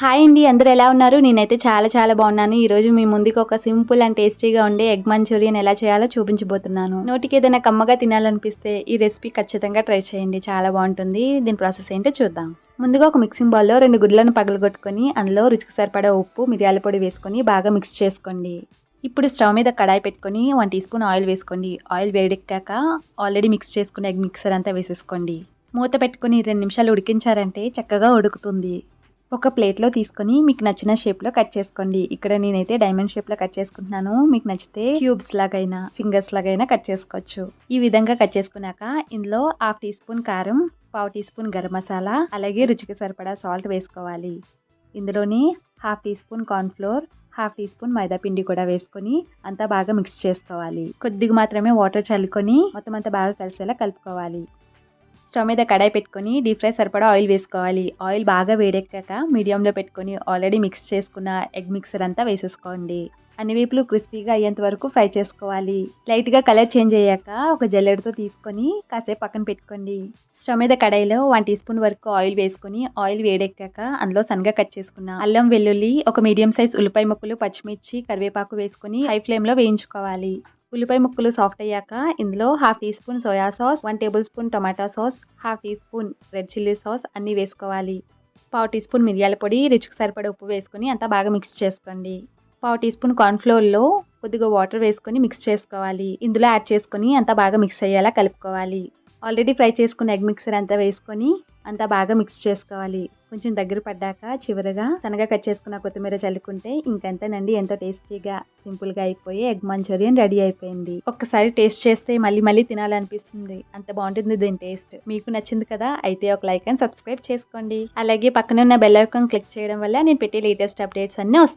Hi అండి అందరూ ఎలా ఉన్నారు? నేనైతే చాలా చాలా బాగున్నాను. ఈరోజు మీ ముందుకు ఒక సింపుల్ అండ్ టేస్టీగా ఉండే ఎగ్ మంచూరియన్ ఎలా చేయాలో చూపించబోతున్నాను. నోటికి ఏదైనా కమ్మగా తినాలనిపిస్తే ఈ రెసిపీ ఖచ్చితంగా ట్రై చేయండి. చాలా బాగుంటుంది. దీని ప్రాసెస్ ఏంటో చూద్దాం. ముందుగా ఒక మిక్సింగ్ బౌల్లో రెండు గుడ్లను పగలగొట్టుకొని అందులో రుచికి సరిపడా ఉప్పు మిరియాల పొడి వేసుకొని బాగా మిక్స్ చేసుకోండి. ఇప్పుడు స్టవ్ మీద కడాయి పెట్టుకొని వన్ టీ స్పూన్ ఆయిల్ వేసుకోండి. ఆయిల్ వేడెక్కాక ఆల్రెడీ మిక్స్ చేసుకున్న ఎగ్ మిక్సర్ అంతా వేసేసుకోండి. మూత పెట్టుకొని రెండు నిమిషాలు ఉడికించారంటే చక్కగా ఉడుకుతుంది. ఒక ప్లేట్లో తీసుకొని మీకు నచ్చిన షేప్లో కట్ చేసుకోండి. ఇక్కడ నేనైతే డైమండ్ షేప్లో కట్ చేసుకుంటున్నాను. మీకు నచ్చితే క్యూబ్స్ లాగైనా ఫింగర్స్ లాగైనా కట్ చేసుకోవచ్చు. ఈ విధంగా కట్ చేసుకున్నాక ఇందులో హాఫ్ టీ స్పూన్ కారం పావు టీ స్పూన్ గరం మసాలా అలాగే రుచికి సరిపడా సాల్ట్ వేసుకోవాలి. ఇందులోని half teaspoon cornflour half teaspoon మైదా పిండి కూడా వేసుకొని అంతా బాగా మిక్స్ చేసుకోవాలి. కొద్దిగా మాత్రమే వాటర్ చల్లుకొని మొత్తం అంతా బాగా కలిసేలా కలుపుకోవాలి. స్టవ్ మీద కడాయి పెట్టుకొని డీప్ ఫ్రై సరిపడా ఆయిల్ వేసుకోవాలి. ఆయిల్ బాగా వేడెక్కాక మీడియంలో పెట్టుకొని ఆల్రెడీ మిక్స్ చేసుకున్న ఎగ్ మిక్సర్ అంతా వేసేసుకోండి. అన్ని వైపులు క్రిస్పీగా అయ్యేంత వరకు ఫ్రై చేసుకోవాలి. లైట్గా కలర్ చేంజ్ అయ్యాక ఒక జల్లెడతో తీసుకొని కాసేపు పక్కన పెట్టుకోండి. స్టవ్ మీద కడాయిలో వన్ టీ స్పూన్ వరకు ఆయిల్ వేసుకొని ఆయిల్ వేడెక్కాక అందులో సన్నగా కట్ చేసుకున్న అల్లం వెల్లుల్లి ఒక మీడియం సైజ్ ఉల్లిపాయ ముక్కలు పచ్చిమిర్చి కరివేపాకు వేసుకొని హై ఫ్లేమ్లో వేయించుకోవాలి. ఉల్లిపాయ ముక్కలు సాఫ్ట్ అయ్యాక ఇందులో half teaspoon soya sauce one tablespoon tomato sauce half teaspoon red chilli sauce అన్నీ వేసుకోవాలి. పావు టీ స్పూన్ మిరియాల పొడి రుచికి సరిపడే ఉప్పు వేసుకొని అంతా బాగా మిక్స్ చేసుకోండి. పావు టీ స్పూన్ కార్న్ఫ్లోర్లో కొద్దిగా వాటర్ వేసుకొని మిక్స్ చేసుకోవాలి. ఇందులో యాడ్ చేసుకొని అంతా బాగా మిక్స్ అయ్యేలా కలుపుకోవాలి. ఆల్రెడీ ఫ్రై చేసుకున్న ఎగ్ మిక్సర్ అంతా వేసుకొని అంతా బాగా మిక్స్ చేసుకోవాలి. కొంచెం దగ్గర పడ్డాక చివరగా సన్నగా కట్ చేసుకున్న కొత్తిమీర చల్లుకుంటే ఇంకంతేనండి. ఎంతో టేస్టీగా సింపుల్గా అయిపోయి ఎగ్ మంచూరియన్ రెడీ అయిపోయింది. ఒక్కసారి టేస్ట్ చేస్తే మళ్ళీ మళ్ళీ తినాలనిపిస్తుంది. అంత బాగుంటుంది దీని టేస్ట్. మీకు నచ్చింది కదా అయితే ఒక లైక్ అండ్ సబ్స్క్రైబ్ చేసుకోండి. అలాగే పక్కన ఉన్న బెల్ ఐకాన్ క్లిక్ చేయడం వల్ల నేను పెట్టే లేటెస్ట్ అప్డేట్స్ అన్నీ